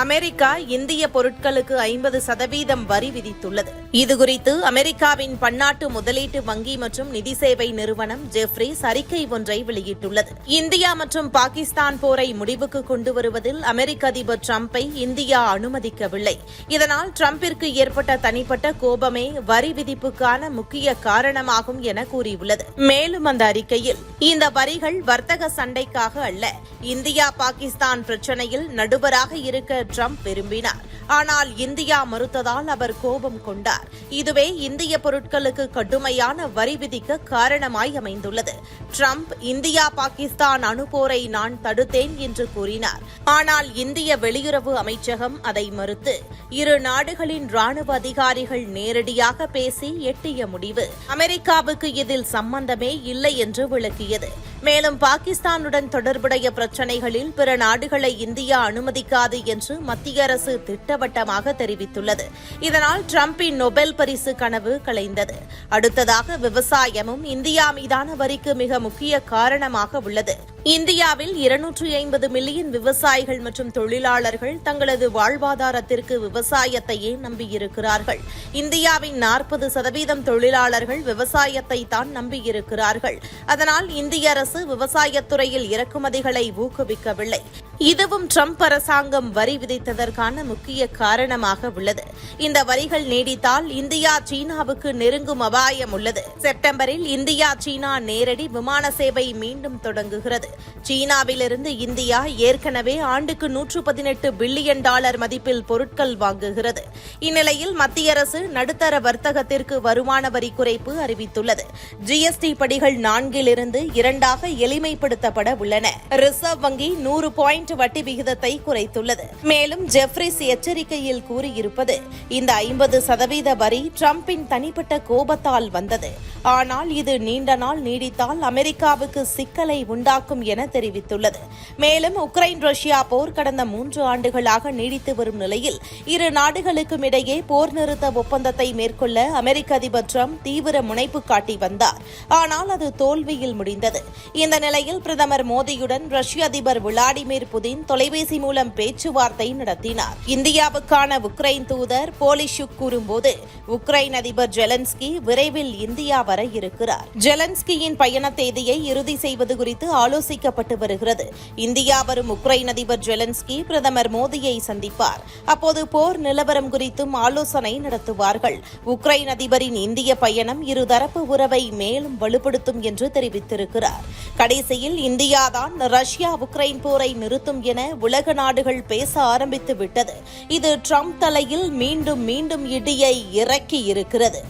America இந்திய பொருட்களுக்கு ஐம்பது சதவீதம் வரி விதித்துள்ளது. இதுகுறித்து அமெரிக்காவின் பன்னாட்டு முதலீட்டு வங்கி மற்றும் நிதி சேவை நிறுவனம் ஜெஃப்ரிஸ் அறிக்கை ஒன்றை வெளியிட்டுள்ளது. இந்தியா மற்றும் பாகிஸ்தான் போரை முடிவுக்கு கொண்டு வருவதில் அமெரிக்க அதிபர் டிரம்பை இந்தியா அனுமதிக்கவில்லை. இதனால் டிரம்பிற்கு ஏற்பட்ட தனிப்பட்ட கோபமே வரி விதிப்புக்கான முக்கிய காரணமாகும் என கூறியுள்ளது. மேலும் அந்த அறிக்கையில் இந்த வரிகள் வர்த்தக சண்டைக்காக அல்ல இந்தியா பாகிஸ்தான் பிரச்சனையில் நடுவராக இருக்க ட்ரம்ப் விரும்பினார். ஆனால் இந்தியா மறுத்ததால் அவர் கோபம் கொண்டார். இதுவே இந்திய பொருட்களுக்கு கடுமையான வரி விதிக்க காரணமாய் அமைந்துள்ளது. ட்ரம்ப் இந்தியா பாகிஸ்தான் அணுபோரை நான் தடுத்தேன் என்று கூறினார். ஆனால் இந்திய வெளியுறவு அமைச்சகம் அதை மறுத்து இரு நாடுகளின் ராணுவ அதிகாரிகள் நேரடியாக பேசி எட்டிய முடிவு. அமெரிக்காவுக்கு இதில் சம்பந்தமே இல்லை என்று விளக்கியது. மேலும் பாகிஸ்தானுடன் தொடர்புடைய பிரச்சினைகளில் பிற நாடுகளை இந்தியா அனுமதிக்காது என்று மத்திய அரசு திட்டவட்டமாக தெரிவித்துள்ளது. இதனால் டிரம்பின் நொபெல் பரிசு கனவு கலைந்தது. அடுத்ததாக விவசாயமும் இந்தியா மீதான வரிக்கு மிக முக்கிய காரணமாக உள்ளது. இந்தியாவில் இருநூற்றி ஐம்பது மில்லியன் விவசாயிகள் மற்றும் தொழிலாளர்கள் தங்களது வாழ்வாதாரத்திற்கு விவசாயத்தையே நம்பியிருக்கிறார்கள். இந்தியாவின் நாற்பது சதவீதம் தொழிலாளர்கள் விவசாயத்தை தான் நம்பியிருக்கிறார்கள். அதனால் இந்திய அரசு விவசாயத்துறையில் இறக்குமதிகளை ஊக்குவிக்கவில்லை. இதுவும் ட்ரம்ப் அரசாங்கம் வரி விதித்ததற்கான முக்கிய காரணமாக உள்ளது. இந்த வரிகள் நீடித்தால் இந்தியா சீனாவுக்கு நெருங்கும் அபாயம் உள்ளது. செப்டம்பரில் இந்தியா சீனா நேரடி விமான சேவை மீண்டும் தொடங்குகிறது. சீனாவிலிருந்து இந்தியா ஏற்கனவே ஆண்டுக்கு நூற்று பதினெட்டு பில்லியன் டாலர் மதிப்பில் பொருட்கள் வாங்குகிறது. இந்நிலையில் மத்திய அரசு நடுத்தர வர்த்தகத்திற்கு வருமான வரி குறைப்பு அறிவித்துள்ளது. ஜிஎஸ்டி படிகள் நான்கிலிருந்து இரண்டாக எளிமைப்படுத்தப்பட உள்ளன. ரிசர்வ் வங்கி நூறு பாயிண்ட் வட்டி விகிதத்தை குறைத்துள்ளது. மேலும் ஜெஃப்ரிஸ் எச்சரிக்கையில் கூறியிருப்பது இந்த ஐம்பது சதவீத வரி டிரம்பின் தனிப்பட்ட கோபத்தால் வந்தது. ஆனால் இது நீண்ட நாள் நீடித்தால் அமெரிக்காவுக்கு சிக்கலை உண்டாக்கும் என தெரிவித்துள்ளது. மேலும் உக்ரைன் ரஷ்யா போர் கடந்த மூன்று ஆண்டுகளாக நீடித்து வரும் நிலையில் இரு நாடுகளுக்கும் இடையே போர் நிறுத்த ஒப்பந்தத்தை மேற்கொள்ள அமெரிக்க அதிபர் ட்ரம்ப் தீவிர முனைப்பு காட்டி வந்தார். ஆனால் அது தோல்வியில் முடிந்தது. இந்த நிலையில் பிரதமர் மோடியுடன் ரஷ்ய அதிபர் விளாடிமிர் புதின் தொலைபேசி மூலம் பேச்சுவார்த்தை நடத்தினார். இந்தியாவுக்கான உக்ரைன் தூதர் போலிஷுக் கூறும்போது உக்ரைன் அதிபர் ஜெலன்ஸ்கி விரைவில் இந்தியா வர இருக்கிறார். ஜெலன்ஸ்கியின் பயண தேதியை இறுதி செய்வது குறித்து ஆலோசிக்கப்பட்டு வருகிறது. இந்தியா வரும் உக்ரைன் அதிபர் ஜெலன்ஸ்கி பிரதமர் மோடியை சந்திப்பார். அப்போது போர் நிலவரம் குறித்தும் ஆலோசனை நடத்துவார்கள். உக்ரைன் அதிபரின் இந்திய பயணம் இருதரப்பு உறவை மேலும் வலுப்படுத்தும் என்று தெரிவித்திருக்கிறார். கடைசியில் இந்தியாதான் ரஷ்யா உக்ரைன் போரை நிறுத்த நிறுத்தும் என உலக நாடுகள் பேச ஆரம்பித்து விட்டது. இது ட்ரம்ப் தலையில் மீண்டும் மீண்டும் இடியை இறக்கி இருக்கிறது